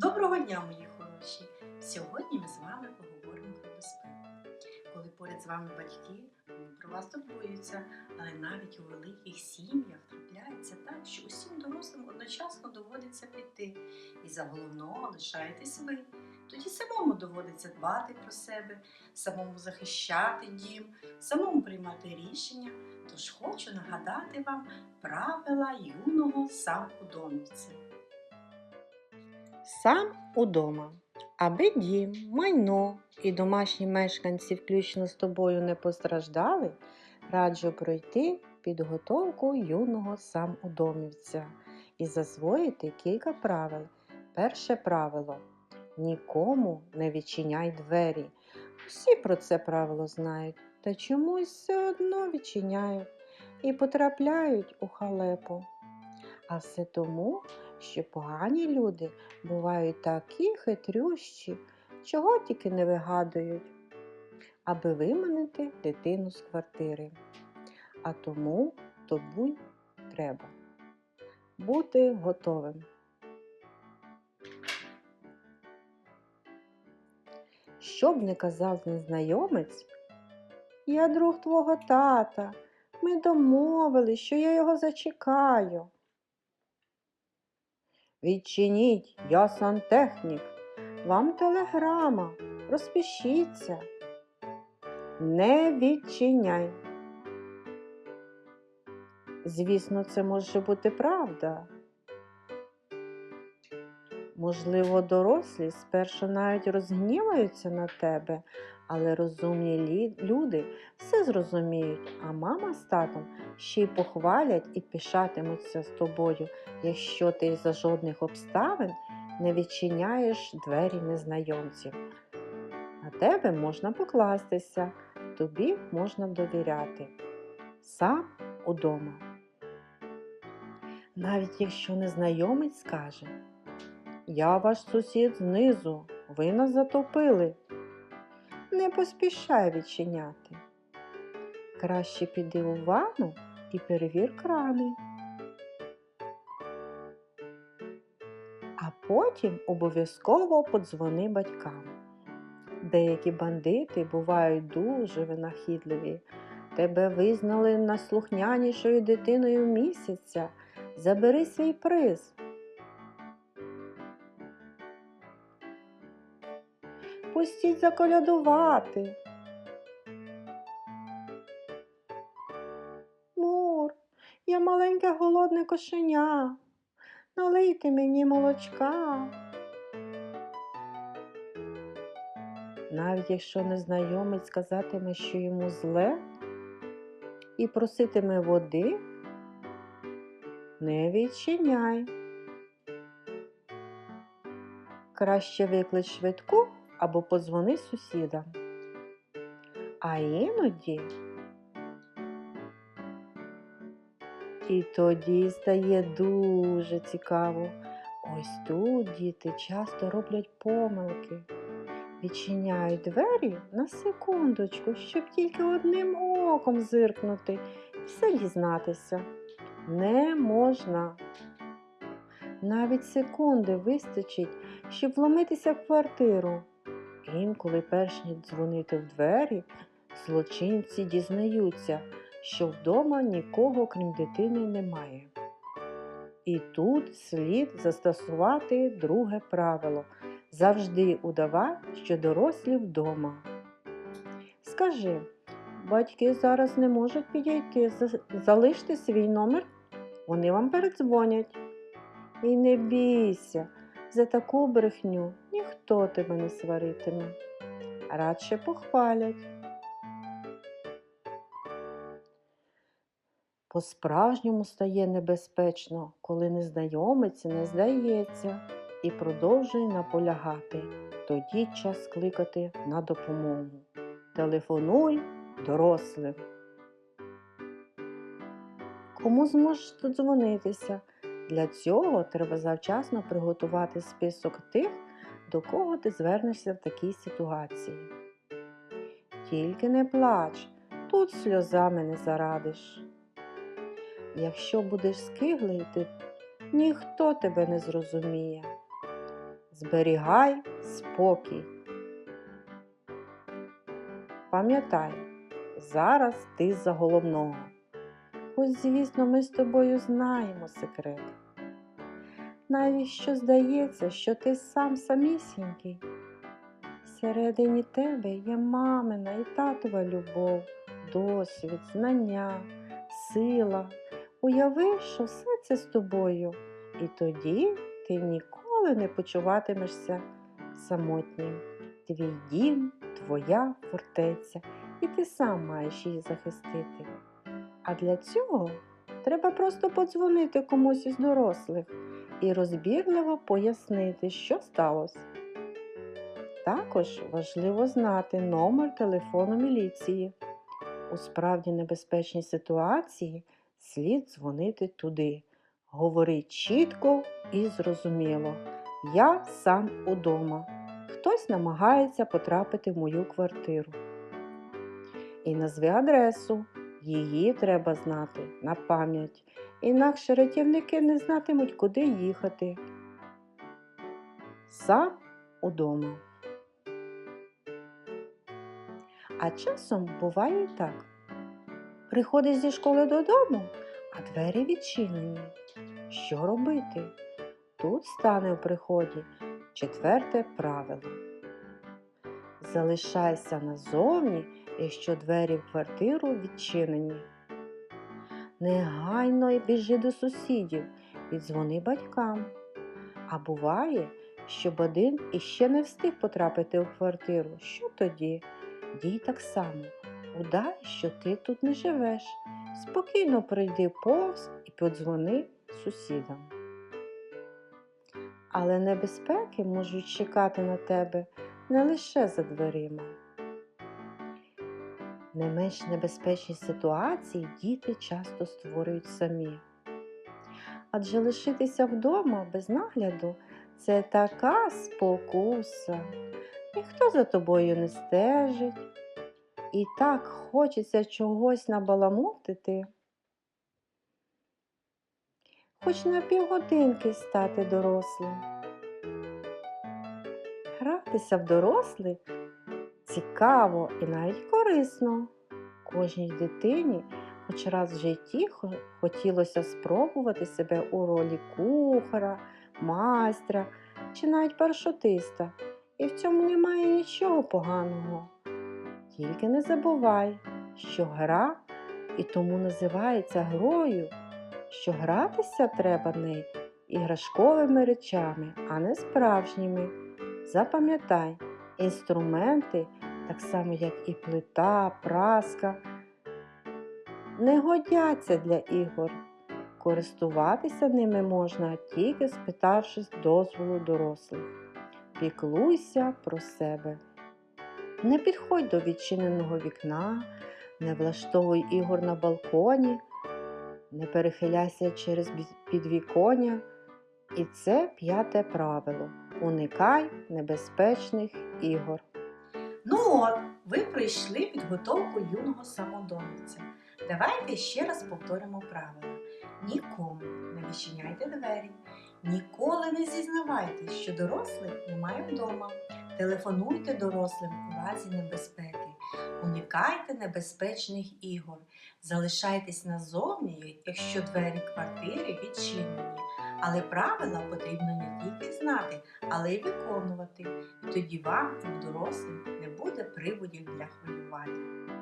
Доброго дня, мої хороші! Сьогодні ми з вами поговоримо про безпеку. Коли поряд з вами батьки, вони про вас турбуються, але навіть у великих сім'ях трапляється так, що усім дорослим одночасно доводиться піти, і за головного лишаєтесь ви. Тоді самому доводиться дбати про себе, самому захищати дім, самому приймати рішення. Тож хочу нагадати вам правила юного самодомівця. Сам удома. Аби дім, майно і домашні мешканці, включно з тобою, не постраждали, раджу пройти підготовку юного самодомівця і засвоїти кілька правил. Перше правило нікому не відчиняй двері. Всі про це правило знають, та чомусь все одно відчиняють і потрапляють у халепу. А все тому, що погані люди бувають такі хитрющі, чого тільки не вигадують, аби виманити дитину з квартири. А тому тобі треба бути готовим. Що б не казав незнайомець, я друг твого тата. Ми домовились, що я його зачекаю. Відчиніть, я сантехнік. Вам телеграма. Розпишіться. Не відчиняй. Звісно, це може бути правда. Можливо, дорослі спершу навіть розгніваються на тебе, але розумні люди все зрозуміють, а мама з татом ще й похвалять і пишатимуться з тобою, якщо ти за жодних обставин не відчиняєш двері незнайомців. На тебе можна покластися, тобі можна довіряти. Сам удома. Навіть якщо незнайомець скаже, я ваш сусід знизу, ви нас затопили. Не поспішай відчиняти. Краще піди у ванну і перевір крани. А потім обов'язково подзвони батькам. Деякі бандити бувають дуже винахідливі. Тебе визнали найслухнянішою дитиною місяця. Забери свій приз. Пустіть заколядувати. Мур, я маленьке голодне кошеня. Налийте мені молочка. Навіть якщо незнайомець сказатиме, що йому зле, і проситиме води, не відчиняй. Краще виклич швидку або подзвони сусідам. А іноді і тоді стає дуже цікаво. Ось тут діти часто роблять помилки. Відчиняють двері на секундочку, щоб тільки одним оком зиркнути і все дізнатися. Не можна. Навіть секунди вистачить, щоб вломитися в квартиру. Інколи, перш ніж дзвонити в двері, злочинці дізнаються, що вдома нікого, крім дитини, немає. І тут слід застосувати друге правило завжди удавай, що дорослі вдома. Скажи, батьки зараз не можуть підійти, залиште свій номер, вони вам передзвонять. І не бійся, за таку брехню ніхто тебе не сваритиме, радше похвалять. По-справжньому стає небезпечно, коли незнайомець не здається і продовжує наполягати. Тоді час кликати на допомогу. Телефонуй дорослим. Кому зможеш додзвонитися? Для цього треба завчасно приготувати список тих, до кого ти звернешся в такій ситуації. Тільки не плач, тут сльозами не зарадиш. Якщо будеш скиглити, ніхто тебе не зрозуміє. зберігай спокій. Пам'ятай, зараз ти за головного. Хоч, звісно, ми з тобою знаємо секрет. Навіть що здається, що ти сам самісінький. Всередині тебе є мамина і татова любов, досвід, знання, сила. Уяви, що все це з тобою, і тоді ти ніколи не почуватимешся самотнім. Твій дім, твоя фортеця, і ти сам маєш її захистити. А для цього треба просто подзвонити комусь із дорослих і розбірливо пояснити, що сталося. Також важливо знати номер телефону міліції. У справді небезпечній ситуації слід дзвонити туди. Говори чітко і зрозуміло. Я сам удома. Хтось намагається потрапити в мою квартиру. І назви адресу. Її треба знати на пам'ять. Інакше рятівники не знатимуть, куди їхати. Сам удома. А часом буває і так. Приходиш зі школи додому, а двері відчинені. Що робити? Тут стане у приході четверте правило. Залишайся назовні, якщо двері в квартиру відчинені. Негайно біжи до сусідів і дзвони батькам. А буває, щоб один іще не встиг потрапити в квартиру. Що тоді? Дій так само. Удай, що ти тут не живеш. Спокійно пройди повз і подзвони сусідам. Але небезпеки можуть чекати на тебе не лише за дверима. Не менш небезпечні ситуації діти часто створюють самі. Адже лишитися вдома без нагляду це така спокуса. Ніхто за тобою не стежить. І так хочеться чогось набаламутити. Хоч на півгодинки стати дорослим. Гратися в дорослих цікаво і навіть корисно. Кожній дитині хоч раз в житті хо- хотілося спробувати себе у ролі кухара, майстра чи навіть парашутиста. І в цьому немає нічого поганого. Тільки не забувай, що гра і тому називається грою, що гратися треба в неї іграшковими речами, а не справжніми. Запам'ятай, інструменти, так само як і плита, праска, не годяться для ігор. Користуватися ними можна тільки спитавшись дозволу дорослих. Піклуйся про себе. Не підходь до відчиненого вікна, не влаштовуй ігор на балконі, не перехиляйся через підвіконня. І це п'яте правило. Уникай небезпечних ігор. Ну от, ви пройшли підготовку юного самодомця. Давайте ще раз повторимо правила. Нікому не відчиняйте двері, ніколи не зізнавайтесь, що дорослих немає вдома. Телефонуйте дорослим у разі небезпеки. Уникайте небезпечних ігор. Залишайтесь назовні, якщо двері квартири відчинені. Але правила потрібно не тільки знати, але й виконувати. І тоді вам і дорослим не буде приводів для хвилювання.